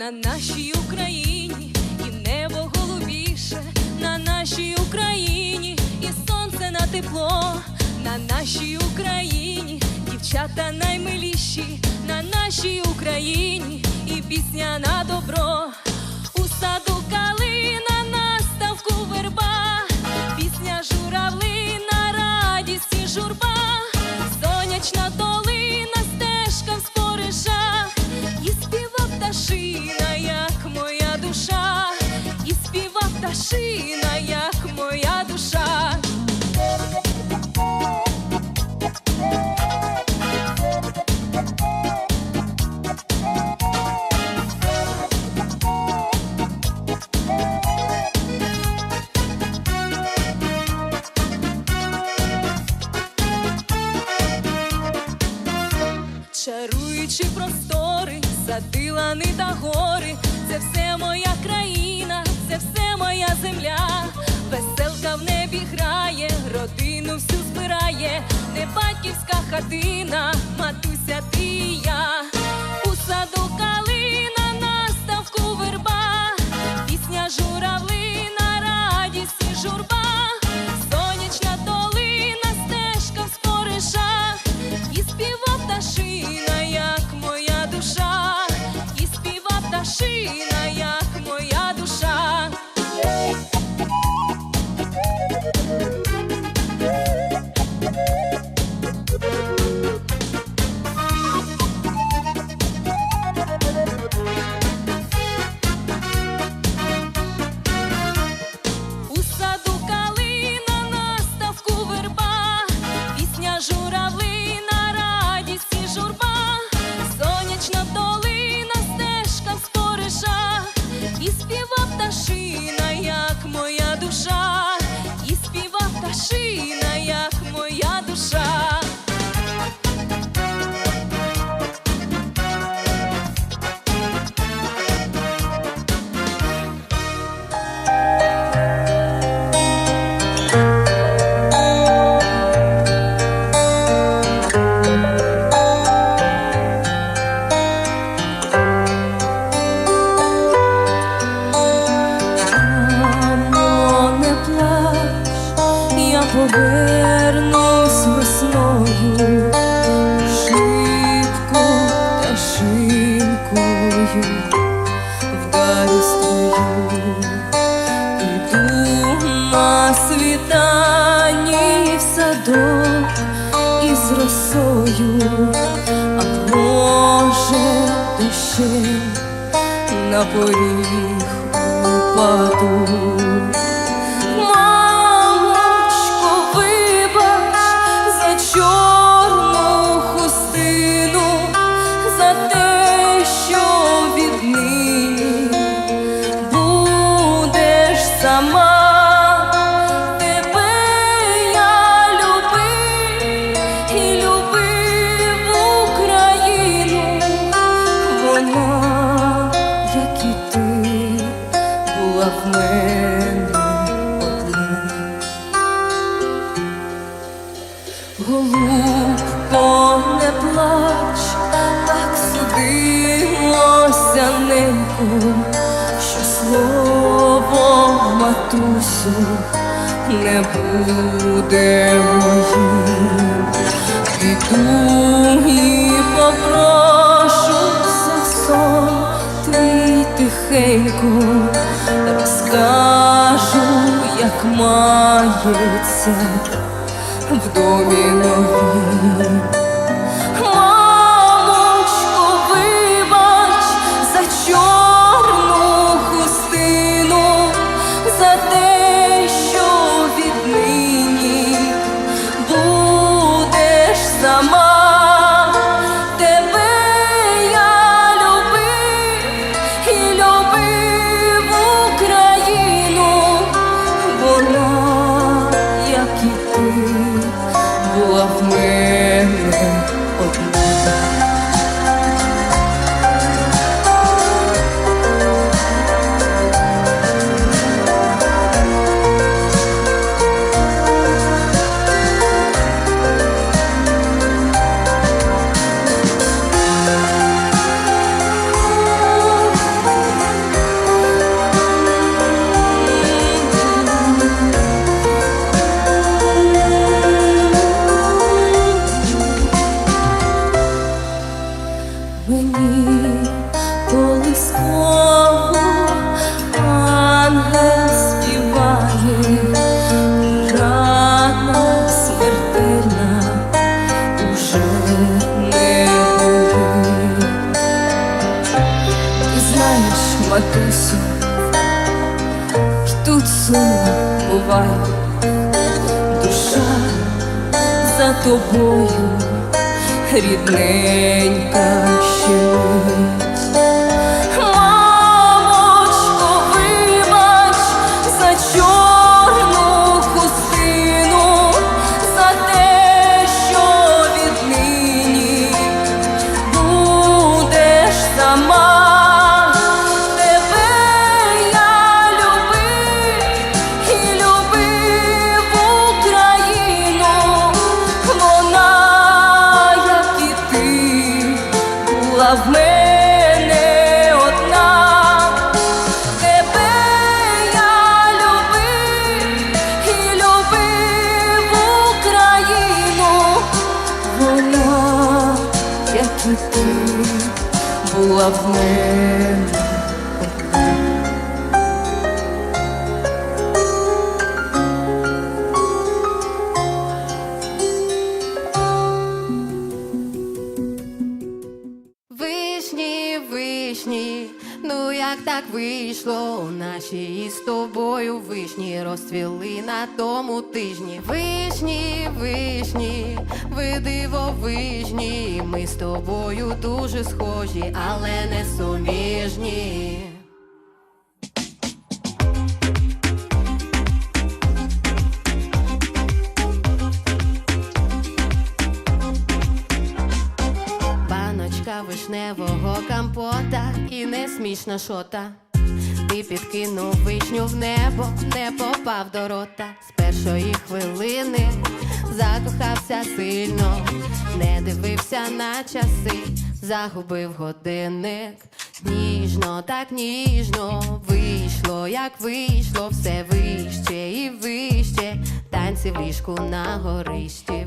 на нашій Україні, і небо голубіше, на нашій Україні, і сонце на тепло, на нашій Україні, дівчата наймиліші, на нашій Україні, і пісня на добро. Пташина, як моя душа. Чаруючи простори, сади, лани та гори, це все моя країна, земля. Веселка в небі грає, родину всю збирає, не батьківська хатина, матуся ти і я. Повернусь весною, шибко та шинкою вдарю стою, іду на світанні в садок із росою, а може дощем на поріг упаду. Голубко, не плач, так судилося небо, що слово матусю не буде моїм. Піду і попрошу за сон твій тихенько, як мається в домі новім. Колискову ангел співає, рана смертельна уже не. Ти знаєш, матусю, й тут буває, душа за тобою, рідненька ще вийшло? Наші з тобою вишні розцвіли на тому тижні. Вишні, вишні, ви дивовижні. Ми з тобою дуже схожі, але не суміжні. Компота і не смішна шота. Ти підкинув вишню в небо, не попав до рота. З першої хвилини закохався сильно, не дивився на часи, загубив годинник. Ніжно, так ніжно вийшло, як вийшло, все вище і вище. Танці в ліжку на горищі.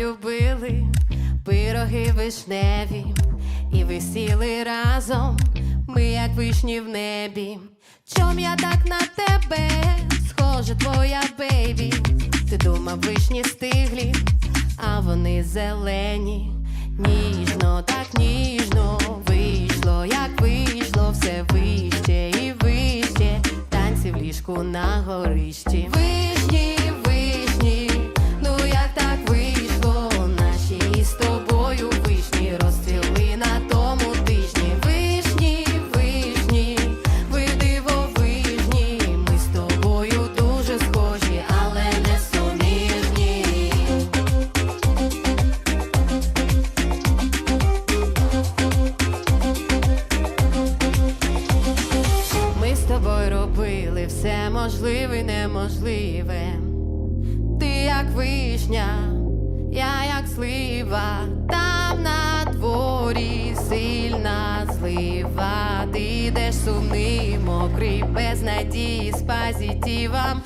Любили пироги вишневі і висіли разом. Ми як вишні в небі. Чом я так на тебе схожа твоя бейбі? Ти думав, вишні стиглі, а вони зелені. Ніжно, так ніжно вийшло, як вийшло, все вище і вище. Танці в ліжку на горищі. Слива, там на дворі сильна злива. Ти йдеш сумний, мокрий, без надії з позитивом.